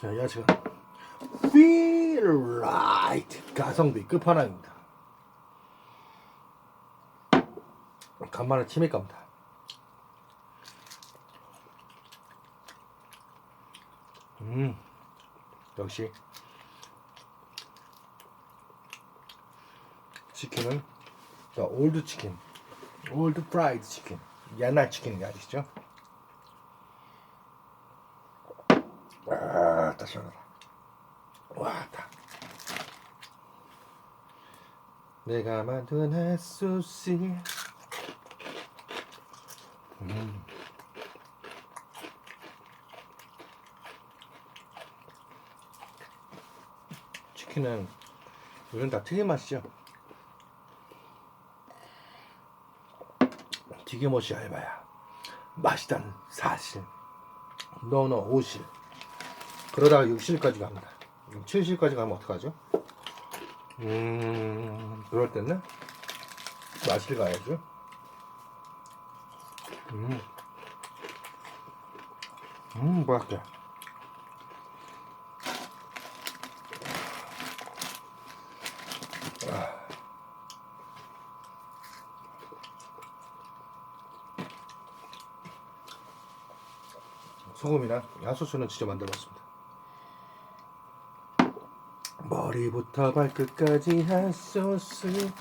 자, 야채가 Feel Right 가성비 끝판왕입니다. 간만에 치맥 갑니다. 음, 역시 치킨은 자, 올드 치킨, 올드 프라이드 치킨, 옛날 치킨이 아시죠? 와, 다 시원하다. 와, 다. 내가 만든 햇소시. 음. 치킨은 이건 다 튀김 맛이죠. 튀김옷이 얇아야 맛있다는 사실. 너너 오실. 그러다가 60일까지 갑니다. 70일까지 가면 어떡하죠? 음, 그럴 때는 마실 가야죠. 음, 음, 뭐랄까. 소금이나 야소스는 직접 만들었습니다. 머리부터 발끝까지 핫소스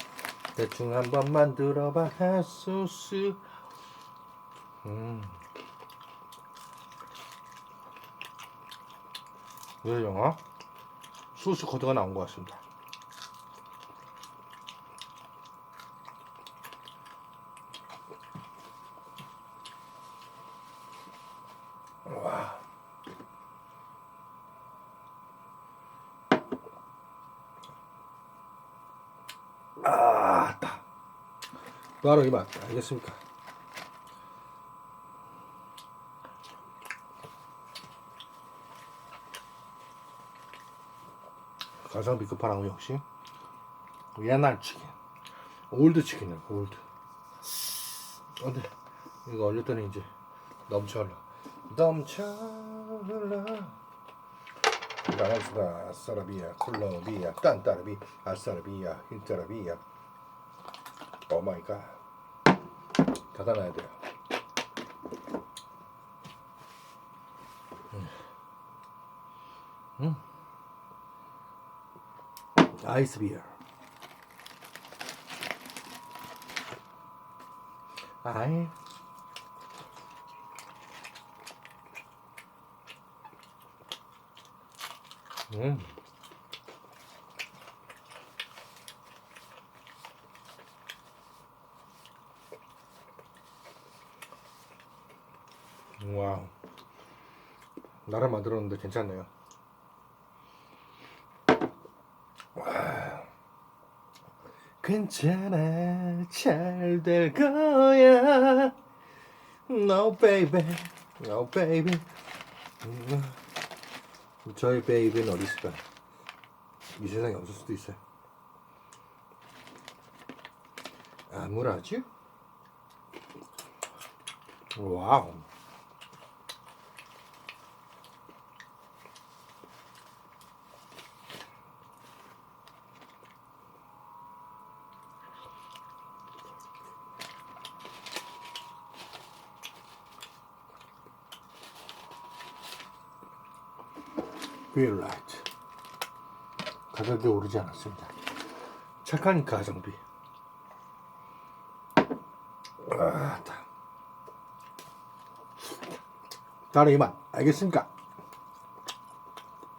대충 한번 만들어봐 핫소스 음. 왜 영화? 소스 코드가 나온 것 같습니다. 와. 아따 바로 이 맛 알겠습니까? 가성비 급하라고 역시 옛날 치킨. 올드 치킨이야 올드. 근데 이거 올렸더니 이제 넘쳐흘러 넘쳐흘러 나가수다 아싸라비아 콜롬비아 딴따라비 아싸라비아 힌따라비아 오 마이 갓 닫아놔야 돼요 음. 음. 아이스 비어 아이 음. 와우. 나름 만들었는데 괜찮네요. 와. 괜찮아, 잘 될 거야. No baby, no baby. 음. 저희 베이비는 어디 있을까요? 이 세상에 없을 수도 있어요. 아무라지? 와우. Right. 가격이 오르지 않았습니다. 착한 가성비. 아, 다. 다른 이만 알겠습니까?